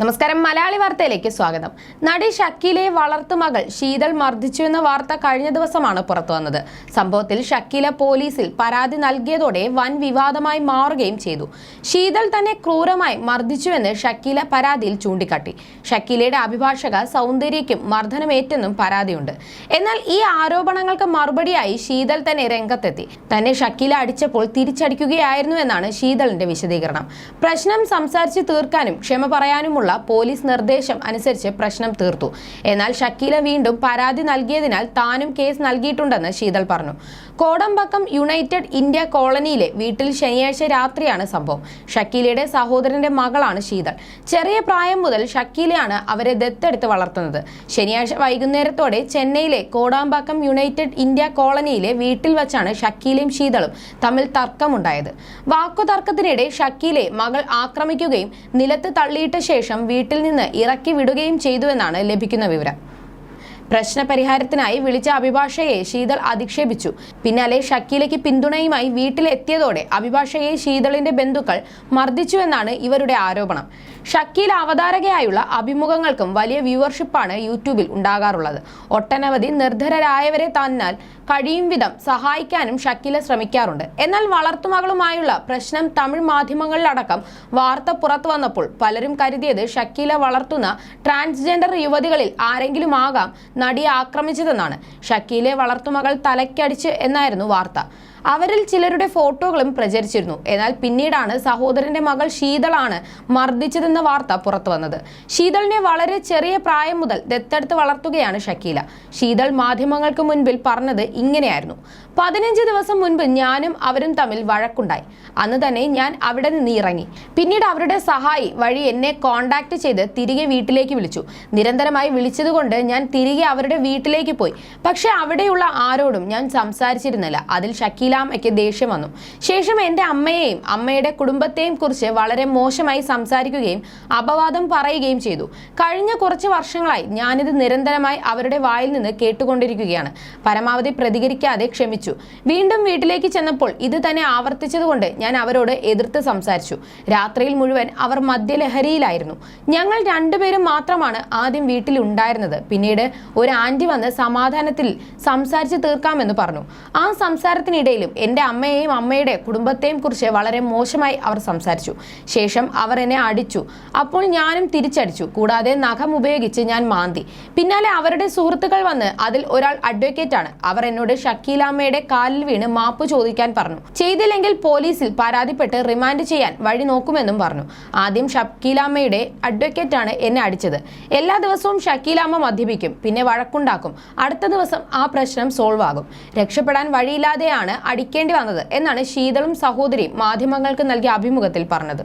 നമസ്കാരം. മലയാളി വാർത്തയിലേക്ക് സ്വാഗതം. നടി ഷക്കീലെ വളർത്തുമകൾ ശീതൾ മർദ്ദിച്ചു എന്ന വാർത്ത കഴിഞ്ഞ ദിവസമാണ് പുറത്തു വന്നത്. സംഭവത്തിൽ ഷക്കീല പോലീസിൽ പരാതി നൽകിയതോടെ വൻ വിവാദമായി മാറുകയും ചെയ്തു. ശീതൾ തന്നെ ക്രൂരമായി മർദ്ദിച്ചുവെന്ന് ഷക്കീല പരാതിയിൽ ചൂണ്ടിക്കാട്ടി. ഷക്കീലയുടെ അഭിഭാഷക സൗന്ദര്യയ്ക്കും മർദ്ദനമേറ്റെന്നും പരാതിയുണ്ട്. എന്നാൽ ഈ ആരോപണങ്ങൾക്ക് മറുപടിയായി ശീതൾ തന്നെ രംഗത്തെത്തി. തന്നെ ഷക്കീല അടിച്ചപ്പോൾ തിരിച്ചടിക്കുകയായിരുന്നു എന്നാണ് ശീതളിന്റെ വിശദീകരണം. പ്രശ്നം സംസാരിച്ച് തീർക്കാനും ക്ഷമ പറയാനുമുള്ള പോലീസ് നിർദ്ദേശം അനുസരിച്ച് പ്രശ്നം തീർത്തു. എന്നാൽ ഷക്കീല വീണ്ടും പരാതി നൽകിയതിനാൽ താനും കേസ് നൽകിയിട്ടുണ്ടെന്ന് ശീതൾ പറഞ്ഞു. കോടമ്പക്കം യുണൈറ്റഡ് ഇന്ത്യ കോളനിയിലെ വീട്ടിൽ ശനിയാഴ്ച രാത്രിയാണ് സംഭവം. ഷക്കീലയുടെ സഹോദരന്റെ മകളാണ് ശീതൾ. ചെറിയ പ്രായം മുതൽ ഷക്കീലയാണ് അവരെ ദത്തെടുത്ത് വളർത്തുന്നത്. ശനിയാഴ്ച വൈകുന്നേരത്തോടെ ചെന്നൈയിലെ കോടാമ്പാക്കം യുണൈറ്റഡ് ഇന്ത്യ കോളനിയിലെ വീട്ടിൽ വച്ചാണ് ഷക്കീലയും ശീതളും തമ്മിൽ തർക്കമുണ്ടായത്. വാക്കുതർക്കത്തിനിടെ ഷക്കീലെ മകൾ ആക്രമിക്കുകയും നിലത്ത് തള്ളിയിട്ട ശേഷം വീട്ടിൽ നിന്ന് ഇറക്കി വിടുകയും ചെയ്തുവെന്നാണ് ലഭിക്കുന്ന വിവരം. പ്രശ്നപരിഹാരത്തിനായി വിളിച്ച അഭിഭാഷകയെ ശീതൾ അധിക്ഷേപിച്ചു. പിന്നാലെ ഷക്കീലയ്ക്ക് പിന്തുണയുമായി വീട്ടിലെത്തിയതോടെ അഭിഭാഷകയെ ശീതളിന്റെ ബന്ധുക്കൾ മർദ്ദിച്ചുവെന്നാണ് ഇവരുടെ ആരോപണം. ഷക്കീൽ അവതാരകയായുള്ള അഭിമുഖങ്ങൾക്കും വലിയ വ്യൂവർഷിപ്പാണ് യൂട്യൂബിൽ ഉണ്ടാകാറുള്ളത്. ഒട്ടനവധി നിർധരരായവരെ തന്നാൽ കഴിയും വിധം സഹായിക്കാനും ഷക്കീല ശ്രമിക്കാറുണ്ട്. എന്നാൽ വളർത്തുമകളുമായുള്ള പ്രശ്നം തമിഴ് മാധ്യമങ്ങളിലടക്കം വാർത്ത പുറത്തു വന്നപ്പോൾ പലരും കരുതിയത് ഷക്കീല വളർത്തുന്ന ട്രാൻസ്ജെൻഡർ യുവതികളിൽ ആരെങ്കിലും ആകാം നടിയെ ആക്രമിച്ചതെന്നാണ്. ഷക്കീലെ വളർത്തുമകൾ തലയ്ക്കടിച്ച് എന്നായിരുന്നു വാർത്ത. അവരിൽ ചിലരുടെ ഫോട്ടോകളും പ്രചരിച്ചിരുന്നു. എന്നാൽ പിന്നീടാണ് സഹോദരന്റെ മകൾ ശീതളാണ് മർദ്ദിച്ചതെന്ന വാർത്ത പുറത്തു വന്നത്. ശീതളിനെ വളരെ ചെറിയ പ്രായം മുതൽ ദത്തെടുത്ത് വളർത്തുകയാണ് ഷക്കീല. ശീതൾ മാധ്യമങ്ങൾക്ക് മുൻപിൽ പറഞ്ഞത് ഇങ്ങനെയായിരുന്നു. പതിനഞ്ച് ദിവസം മുൻപ് ഞാനും അവരും തമ്മിൽ വഴക്കുണ്ടായി. അന്ന് തന്നെ ഞാൻ അവിടെ നിന്ന് ഇറങ്ങി. പിന്നീട് അവരുടെ സഹായി വഴി എന്നെ കോണ്ടാക്ട് ചെയ്ത് തിരികെ വീട്ടിലേക്ക് വിളിച്ചു. നിരന്തരമായി വിളിച്ചതുകൊണ്ട് ഞാൻ തിരികെ അവരുടെ വീട്ടിലേക്ക് പോയി. പക്ഷെ അവിടെയുള്ള ആരോടും ഞാൻ സംസാരിച്ചിരുന്നില്ല. അതിൽ ഷക്കീലാമ്മയ്ക്ക് ദേഷ്യം വന്നു. ശേഷം എന്റെ അമ്മയെയും അമ്മയുടെ കുടുംബത്തെയും കുറിച്ച് വളരെ മോശമായി സംസാരിക്കുകയും അപവാദം പറയുകയും ചെയ്തു. കഴിഞ്ഞ കുറച്ച് വർഷങ്ങളായി ഞാനിത് നിരന്തരമായി അവരുടെ വായിൽ നിന്ന് കേട്ടുകൊണ്ടിരിക്കുകയാണ്. പരമാവധി പ്രതികരിക്കാതെ ക്ഷമിച്ചു. വീണ്ടും വീട്ടിലേക്ക് ചെന്നപ്പോൾ ഇത് തന്നെ ആവർത്തിച്ചതുകൊണ്ട് ഞാൻ അവരോട് എതിർത്ത് സംസാരിച്ചു. രാത്രിയിൽ മുഴുവൻ അവർ മദ്യലഹരിയിലായിരുന്നു. ഞങ്ങൾ രണ്ടുപേരും മാത്രമാണ് ആദ്യം വീട്ടിൽ ഉണ്ടായിരുന്നത് പിന്നീട് ഒരു ആന്റി വന്ന് സമാധാനത്തിൽ സംസാരിച്ച് തീർക്കാമെന്ന് പറഞ്ഞു. ആ സംസാരത്തിനിടയിലും എന്റെ അമ്മയെയും അമ്മയുടെ കുടുംബത്തെയും കുറിച്ച് വളരെ മോശമായി അവർ സംസാരിച്ചു. ശേഷം അവർ എന്നെ അടിച്ചു. അപ്പോൾ ഞാനും തിരിച്ചടിച്ചു. കൂടാതെ നഖം ഉപയോഗിച്ച് ഞാൻ മാന്തി. പിന്നാലെ അവരുടെ സുഹൃത്തുക്കൾ വന്ന് അതിൽ ഒരാൾ അഡ്വക്കേറ്റ് ആണ്. അവർ എന്നോട് ഷക്കീലാമ്മയുടെ കാലിൽ വീണ് മാപ്പ് ചോദിക്കാൻ പറഞ്ഞു. ചെയ്തില്ലെങ്കിൽ പോലീസിൽ പരാതിപ്പെട്ട് റിമാൻഡ് ചെയ്യാൻ വഴി നോക്കുമെന്നും പറഞ്ഞു. ആദ്യം ഷക്കീലാമ്മയുടെ അഡ്വക്കേറ്റ് ആണ് എന്നെ അടിച്ചത്. എല്ലാ ദിവസവും ഷക്കീലാമ്മ മദ്യപിക്കും. പിന്നെ വഴക്കുണ്ടാക്കും. അടുത്ത ദിവസം ആ പ്രശ്നം സോൾവ് ആകും. രക്ഷപ്പെടാൻ വഴിയില്ലാതെയാണ് അടിക്കേണ്ടി വന്നത് എന്നാണ് ശീതളും സഹോദരിയും മാധ്യമങ്ങൾക്ക് നൽകിയ അഭിമുഖത്തിൽ പറഞ്ഞത്.